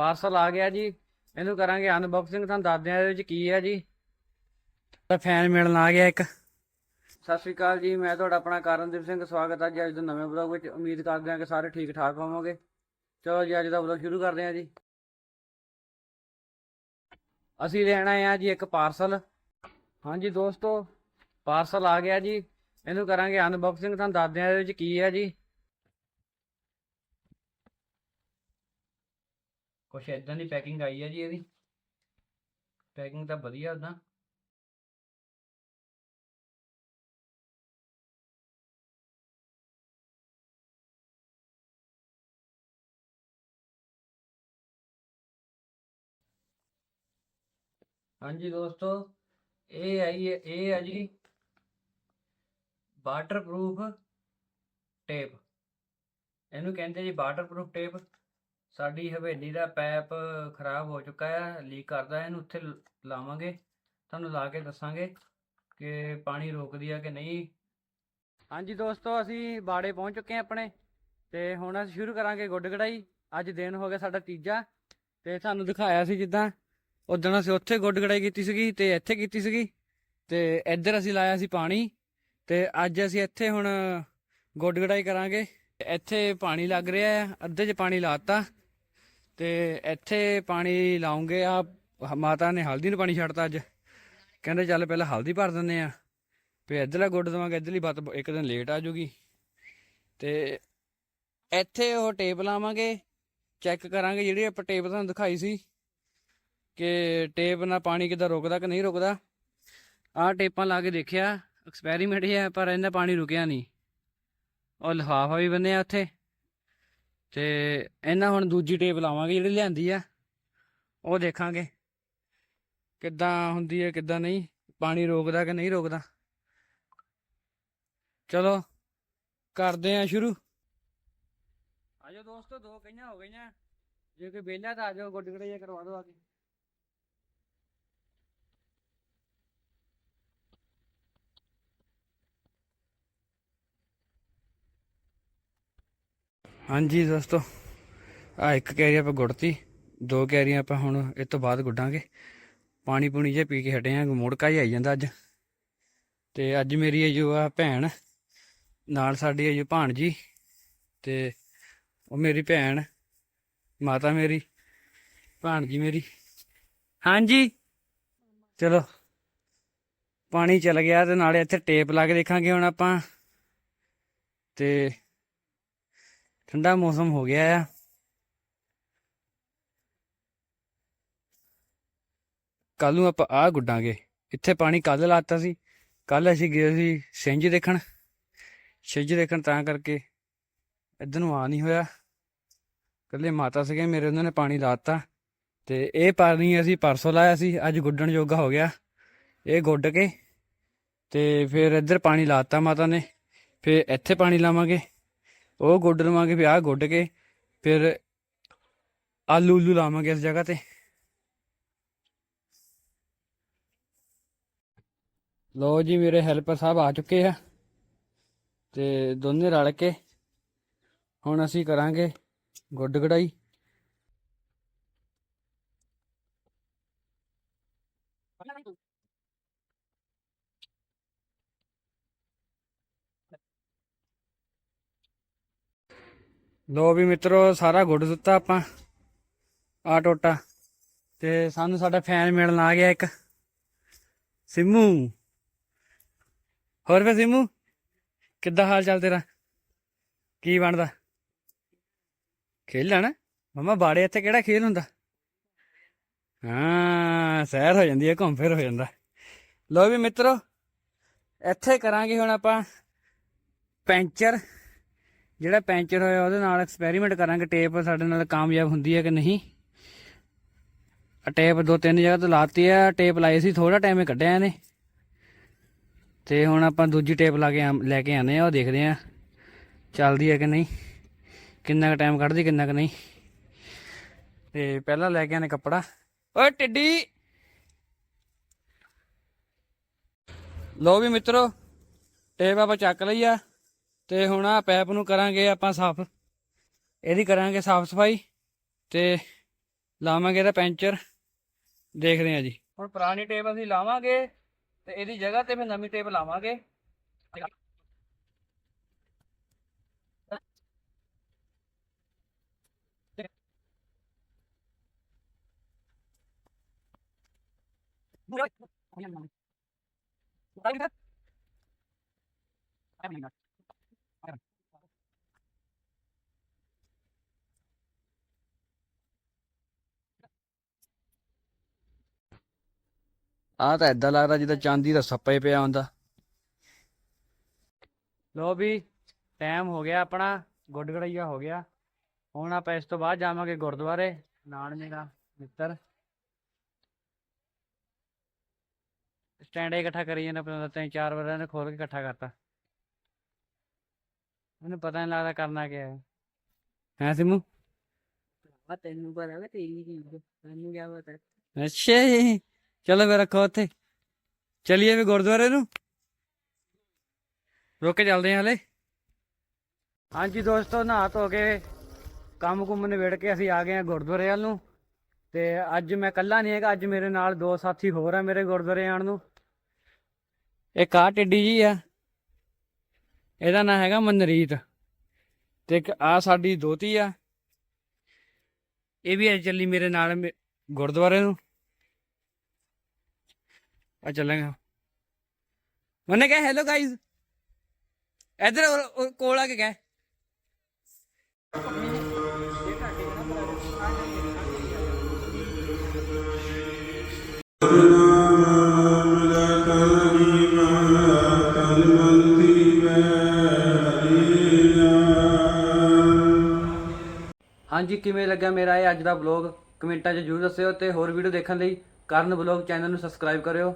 Parcel ਆ ਗਿਆ ਜੀ। ਇਹਨੂੰ ਕਰਾਂਗੇ ਅਨਬਾਕਸਿੰਗ ਤੁਹਾਨੂੰ ਦੱਸਦੇ ਆ ਇਹਦੇ ਵਿੱਚ ਕੀ ਹੈ ਜੀ। ਤਾਂ ਫੈਨ ਮਿਲਣ ਆ ਗਿਆ ਇੱਕ। ਸਤਿ ਸ਼੍ਰੀ ਅਕਾਲ ਜੀ ਮੈਂ ਤੁਹਾਡਾ ਆਪਣਾ ਕਰਨਦੀਪ ਸਿੰਘ ਸਵਾਗਤ ਹੈ ਜੀ ਅੱਜ ਦੇ ਨਵੇਂ ਵਲੌਗ ਵਿੱਚ। ਉਮੀਦ ਕਰਦੇ ਹਾਂ ਕਿ ਸਾਰੇ ਠੀਕ ਠਾਕ ਹੋਵੋਗੇ। ਚਲੋ ਜੀ ਅੱਜ ਦਾ ਵਲੌਗ ਸ਼ੁਰੂ ਕਰਦੇ ਹਾਂ ਜੀ। ਅਸੀਂ ਲੈਣਾ ਆ ਜੀ ਇੱਕ ਪਾਰਸਲ। ਹਾਂਜੀ ਦੋਸਤੋ ਪਾਰਸਲ ਆ ਗਿਆ ਜੀ। ਇਹਨੂੰ ਕਰਾਂਗੇ ਅਨਬਾਕਸਿੰਗ ਤੁਹਾਨੂੰ ਦੱਸਦੇ ਆ ਇਹਦੇ ਵਿੱਚ ਕੀ ਹੈ ਜੀ। ਕੁਛ ਇਦਾਂ ਦੀ ਪੈਕਿੰਗ ਆਈ ਹੈ ਜੀ ਇਹਦੀ। ਪੈਕਿੰਗ ਤਾਂ ਵਧੀਆ ਉਦਾਂ ਹਾਂਜੀ ਦੋਸਤੋ, ਇਹ ਆਈ ਇਹ ਹੈ ਜੀ ਵਾਟਰਪ੍ਰੂਫ ਟੇਪ ਇਹਨੂੰ ਕਹਿੰਦੇ ਜੀ ਵਾਟਰਪ੍ਰੂਫ ਟੇਪ ਸਾਡੀ ਹਵੇਲੀ ਦਾ ਪੈਪ ਖਰਾਬ ਹੋ ਚੁੱਕਾ ਹੈ ਲੀਕ ਕਰਦਾ ਹੈ ਇਹਨੂੰ ਉੱਥੇ ਲ- ਲਾਵਾਂਗੇ। ਤੁਹਾਨੂੰ ਲਾ ਕੇ ਦੱਸਾਂਗੇ ਕਿ ਪਾਣੀ ਰੋਕਦੀ ਆ ਕਿ ਨਹੀਂ। ਹਾਂਜੀ ਦੋਸਤੋ, ਅਸੀਂ ਬਾੜੇ ਪਹੁੰਚ ਚੁੱਕੇ ਹਾਂ ਆਪਣੇ ਤੇ ਹੁਣ ਅਸੀਂ ਸ਼ੁਰੂ ਕਰਾਂਗੇ ਗੁੱਡ ਗੜਾਈ ਅੱਜ ਦਿਨ ਹੋ ਗਿਆ ਸਾਡਾ ਤੀਜਾ ਤੇ ਤੁਹਾਨੂੰ ਦਿਖਾਇਆ ਸੀ ਜਿੱਦਾਂ ਉਦੋਂ ਅਸੀਂ ਉੱਥੇ ਗੁੱਡ ਗੜਾਈ ਕੀਤੀ ਸੀਗੀ ਤੇ ਇੱਥੇ ਕੀਤੀ ਸੀਗੀ ਤੇ ਇੱਧਰ ਅਸੀਂ ਲਾਇਆ ਸੀ ਪਾਣੀ ਤੇ ਅੱਜ ਅਸੀਂ ਇੱਥੇ ਹੁਣ ਗੁੱਡ ਗੜਾਈ ਕਰਾਂਗੇ। ਇੱਥੇ ਪਾਣੀ ਲੱਗ ਰਿਹਾ ਹੈ ਅੱਧੇ 'ਚ ਪਾਣੀ ਲਾਤਾ ਤੇ ਇੱਥੇ ਪਾਣੀ ਲਾਉਂਗੇ ਆ ਮਾਤਾ ਨੇ ਹਲਦੀ ਨੂੰ ਪਾਣੀ ਛੱਡਤਾ ਅੱਜ। ਕਹਿੰਦੇ ਚੱਲ ਪਹਿਲਾਂ ਹਲਦੀ ਭਰ ਦਿੰਦੇ ਆ ਫੇ ਇੱਧਰਲਾ ਗੁੱਡ ਦਵਾਂਗੇ, ਇੱਧਰਲੀ ਬੱਤ ਇੱਕ ਦਿਨ ਲੇਟ ਆ ਜੂਗੀ ਤੇ ਇੱਥੇ ਉਹ ਟੇਪ ਲਾਵਾਂਗੇ ਚੈੱਕ ਕਰਾਂਗੇ ਜਿਹੜੀ ਆਪਾਂ ਟੇਪ ਤੁਹਾਨੂੰ ਦਿਖਾਈ ਸੀ ਕਿ ਟੇਪ ਨਾਲ ਪਾਣੀ ਕਿੱਦਾਂ ਰੁਕਦਾ ਕਿ ਨਹੀਂ ਰੁਕਦਾ। ਆਹ ਟੇਪਾਂ ਲਾ ਕੇ ਦੇਖਿਆ ਐਕਸਪੈਰੀਮੈਂਟ ਹੀ ਹੈ, ਪਰ ਇਹਨਾਂ ਪਾਣੀ ਰੁਕਿਆ ਨਹੀਂ। ਉਹ ਲਿਫਾਫਾ ਵੀ ਬੰਨਿਆ ਉੱਥੇ। ਤੇ ਇਹਨਾਂ ਹੁਣ ਦੂਜੀ ਟੇਪ ਲਾਵਾਂਗੇ ਜਿਹੜੀ ਲਿਆਂਦੀ ਆ। ਉਹ ਦੇਖਾਂਗੇ ਕਿੱਦਾਂ ਹੁੰਦੀ ਹੈ ਕਿੱਦਾਂ ਨਹੀਂ, ਪਾਣੀ ਰੋਕਦਾ ਕਿ ਨਹੀਂ ਰੋਕਦਾ। ਚਲੋ, ਕਰਦੇ ਆ ਸ਼ੁਰੂ। ਆਜੋ ਦੋਸਤੋ, ਦੋ ਕਈਆਂ ਹੋ ਗਈਆਂ। ਜੇ ਕੋਈ ਵਿਹਲਾ ਤਾਂ ਆਜੋ ਗੁੱਡ ਗੁੱਡ ਕਰਵਾ ਦਿਓ ਆ ਕੇ। ਹਾਂਜੀ ਦੋਸਤੋ ਆ ਇੱਕ ਕੈਰੀ ਆਪਾਂ ਗੁੱਡਤੀ ਦੋ ਕੈਰੀਆਂ ਆਪਾਂ ਹੁਣ ਇਹ ਤੋਂ ਬਾਅਦ ਗੁੱਡਾਂਗੇ। ਪਾਣੀ ਪੂਣੀ ਜੇ ਪੀ ਕੇ ਹਟੇ ਆ ਮੁੜਕਾ ਹੀ ਆਈ ਜਾਂਦਾ ਅੱਜ। ਤੇ ਅੱਜ ਮੇਰੀ ਇਹ ਜੋ ਆ ਭੈਣ, ਨਾਲ ਸਾਡੀ ਇਹ ਜੋ ਭਾਣਜੀ, ਤੇ ਉਹ ਮੇਰੀ ਭੈਣ, ਮਾਤਾ ਮੇਰੀ, ਭਾਣਜੀ ਮੇਰੀ। ਹਾਂਜੀ। ਚਲੋ, ਪਾਣੀ ਚਲ ਗਿਆ ਤੇ ਨਾਲੇ ਇੱਥੇ ਟੇਪ ਲਾ ਕੇ ਦੇਖਾਂਗੇ ਹੁਣ ਆਪਾਂ। ਤੇ ਠੰਡਾ ਮੌਸਮ ਹੋ ਗਿਆ ਆ। ਕੱਲ ਨੂੰ ਆਪਾਂ ਆ ਗੁੱਡਾਂਗੇ। ਇੱਥੇ ਪਾਣੀ ਕੱਲ ਲਾਤਾ ਸੀ। ਕੱਲ ਅਸੀਂ ਗਏ ਸੀ ਸਿੰਜ ਦੇਖਣ। ਸਿੰਜ ਦੇਖਣ ਤਾਂ ਕਰਕੇ ਇੱਧਰ ਨੂੰ ਆ ਨਹੀਂ ਹੋਇਆ। ਕੱਲੇ ਮਾਤਾ ਸੀਗੇ ਮੇਰੇ, ਉਹਨਾਂ ਨੇ ਪਾਣੀ ਲਾਤਾ। ਤੇ ਇਹ ਪਾਣੀ ਅਸੀਂ ਪਰਸੋਂ ਲਾਇਆ ਸੀ। ਅੱਜ ਗੁੱਡਣ ਜੋਗਾ ਹੋ ਗਿਆ। ਇਹ ਗੁੱਡ ਕੇ ਤੇ ਫਿਰ ਇੱਧਰ ਪਾਣੀ ਲਾਤਾ ਮਾਤਾ ਨੇ। ਫਿਰ ਇੱਥੇ ਪਾਣੀ ਲਾਵਾਂਗੇ। ਉਹ ਗੁੱਡ ਲਵਾਂਗੇ ਫਿਰ ਆਹ ਗੁੱਡ ਕੇ, ਫਿਰ ਆਲੂ ਉਲੂ ਲਾਵਾਂਗੇ ਇਸ ਜਗ੍ਹਾ ਤੇ। ਲੋ ਜੀ ਮੇਰੇ ਹੈਲਪਰ ਸਾਹਿਬ ਆ ਚੁੱਕੇ ਆ ਤੇ ਦੋਨੇ ਰਲ ਕੇ ਹੁਣ ਅਸੀਂ ਕਰਾਂਗੇ ਗੁੱਡ ਕਢਾਈ ਲੋ ਵੀ ਮਿੱਤਰੋ, ਸਾਰਾ ਗੁੱਡ ਦਿੱਤਾ ਆਪਾਂ ਆ ਟੋਟਾ। ਤੇ ਸਾਨੂੰ ਸਾਡਾ ਫੈਨ ਮਿਲਣ ਆ ਗਿਆ ਇੱਕ। ਸਿੰਮੂ। ਹੋਰ ਫੇ ਸਿੰਮੂ, ਕਿੱਦਾਂ ਹਾਲ ਚਾਲ ਤੇਰਾ? ਕੀ ਬਣਦਾ? ਖੇਲਣਾ ਮਮਾ, ਬਾੜੇ ਇੱਥੇ ਕਿਹੜਾ ਖੇਲ ਹੁੰਦਾ? ਹਾਂ, ਸੈਰ ਹੋ ਜਾਂਦੀ ਹੈ, ਘੁੰਮ ਫਿਰ ਹੋ ਜਾਂਦਾ। ਲੋ ਵੀ ਮਿੱਤਰੋ, ਇੱਥੇ ਕਰਾਂਗੇ ਹੁਣ ਆਪਾਂ ਪੈਂਚਰ। ਜਿਹੜਾ ਪੈਂਚਰ ਹੋਇਆ ਉਹਦੇ ਨਾਲ ਐਕਸਪੈਰੀਮੈਂਟ ਕਰਾਂਗੇ ਟੇਪ ਸਾਡੇ ਨਾਲ ਕਾਮਯਾਬ ਹੁੰਦੀ ਹੈ ਕਿ ਨਹੀਂ? ਟੇਪ ਦੋ ਤਿੰਨ ਜਗ੍ਹਾ ਤੋਂ ਲਾਤੀ ਆ ਟੇਪ ਲਾਈ ਸੀ ਥੋੜਾ ਟਾਈਮ ਹੀ ਕੱਢਿਆ ਇਹਨੇ। ਤੇ ਹੁਣ ਆਪਾਂ ਦੂਜੀ ਟੇਪ ਲਾ ਕੇ ਆ- ਲੈ ਕੇ ਆਨੇ ਆ ਉਹ ਦੇਖਦੇ ਆ ਚੱਲਦੀ ਹੈ ਕਿ ਨਹੀਂ। ਕਿੰਨਾ ਕੁ ਟਾਈਮ ਕੱਢਦੀ, ਕਿੰਨਾ ਕੁ ਨਹੀਂ। ਤੇ ਪਹਿਲਾਂ ਲੈ ਕੇ ਆਨੇ ਕੱਪੜਾ। ਓਏ ਟਿੱਡੀ! ਲੋ ਵੀ ਮਿੱਤਰੋ ਟੇਪ ਆਪਾਂ ਚੱਕ ਲਈ ਆ। ਤੇ ਹੁਣ ਆ ਪੈਪ ਨੂੰ ਕਰਾਂਗੇ ਆਪਾਂ ਸਾਫ਼। ਇਹਦੀ ਕਰਾਂਗੇ ਸਾਫ਼ ਸਫ਼ਾਈ ਤੇ ਲਾਵਾਂਗੇ ਇਹਦਾ ਪੈਂਚਰ। ਦੇਖਦੇ ਹਾਂ ਜੀ। ਹੁਣ ਪੁਰਾਣੀ ਟੇਪ ਅਸੀਂ ਲਾਵਾਂਗੇ ਤੇ ਇਹਦੀ ਜਗ੍ਹਾ ਤੇ ਫਿਰ ਨਵੀਂ ਟੇਪ ਲਾਵਾਂਗੇ। ਆ ਤਾਂ ਏਦਾਂ ਲੱਗਦਾ ਜਿੱਦਾਂ ਚਾਂਦੀ ਦਾ ਸੱਪਾ ਹੀ ਪਿਆ ਹੁੰਦਾ। ਲੋ ਵੀ ਟਾਈਮ ਹੋ ਗਿਆ ਆਪਣਾ ਗੁੱਡ ਗੜਈਆ ਹੋ ਗਿਆ। ਹੁਣ ਆਪਾਂ ਇਸ ਤੋਂ ਬਾਅਦ ਜਾਵਾਂਗੇ ਗੁਰਦੁਆਰੇ ਨਾਲ ਮੇਰਾ ਮਿੱਤਰ। ਸਟੈਂਡ ਇਕੱਠਾ ਕਰੀ ਜਾਂਦਾ ਪਤਾ ਤਿੰਨ ਚਾਰ ਵਾਰ ਇਹਨੇ ਖੋਲ ਕੇ ਇਕੱਠਾ ਕਰਤਾ। ਮੈਨੂੰ ਪਤਾ ਨਹੀਂ ਲੱਗਦਾ ਕਰਨਾ ਕੀ ਹੈ। ਹੈ ਸਿਮੂ? ਆ ਤੈਨੂੰ ਪਤਾ ਵਾ ਤੇਰੀ ਚੀਜ਼ ਮੈਨੂੰ ਕੀ ਪਤਾ। ਅੱਛਾ ਜੀ। ਚਲੋ ਫਿਰ ਰੱਖੋ ਉੱਥੇ। ਚਲਿਏ ਵੀ ਗੁਰਦੁਆਰੇ ਨੂੰ। ਰੁਕ ਕੇ ਚੱਲਦੇ ਹਾਂ ਹਲੇ। ਹਾਂਜੀ ਦੋਸਤੋ ਨਹਾ ਧੋ ਕੇ ਕੰਮ ਕੁੰਮ ਨਿਬੇੜ ਕੇ ਅਸੀਂ ਆ ਗਏ ਹਾਂ ਗੁਰਦੁਆਰੇ ਵੱਲ ਨੂੰ। ਤੇ ਅੱਜ ਮੈਂ ਇਕੱਲਾ ਨਹੀਂ ਹੈਗਾ, ਅੱਜ ਮੇਰੇ ਨਾਲ ਦੋ ਸਾਥੀ ਹੋਰ ਆ ਮੇਰੇ ਗੁਰਦੁਆਰੇ ਆਣ ਨੂੰ। ਇੱਕ ਆ ਟਿੱਡੀ ਜੀ ਆ। ਇਹਦਾ ਨਾਂ ਹੈਗਾ ਮਨਰੀਤ। ਤੇ ਇੱਕ ਆ ਸਾਡੀ ਦੋਤੀ ਆ। ਇਹ ਵੀ ਅੱਜ ਚੱਲੀ ਮੇਰੇ ਨਾਲ ਮੇ- ਗੁਰਦੁਆਰੇ ਨੂੰ। ਆ ਚੱਲਾਂਗੇ। ਉਹਨੇ ਕਿਹਾ ਹੈਲੋ ਗਾਇਜ਼ ਇਧਰ ਕੋਲ ਆ ਕੇ ਕਹਿ। ਹਾਂਜੀ, ਕਿਵੇਂ ਲੱਗਾ ਮੇਰਾ ਇਹ ਅੱਜ ਦਾ ਵਲੌਗ ਕਮੈਂਟਾਂ 'ਚ ਜਰੂਰ ਦੱਸਿਓ ਤੇ ਹੋਰ ਵੀਡੀਓ ਦੇਖਣ ਲਈ ਕਰਨ ਵਲੌਗ ਚੈਨਲ ਨੂੰ ਸਬਸਕ੍ਰਾਈਬ ਕਰਿਓ।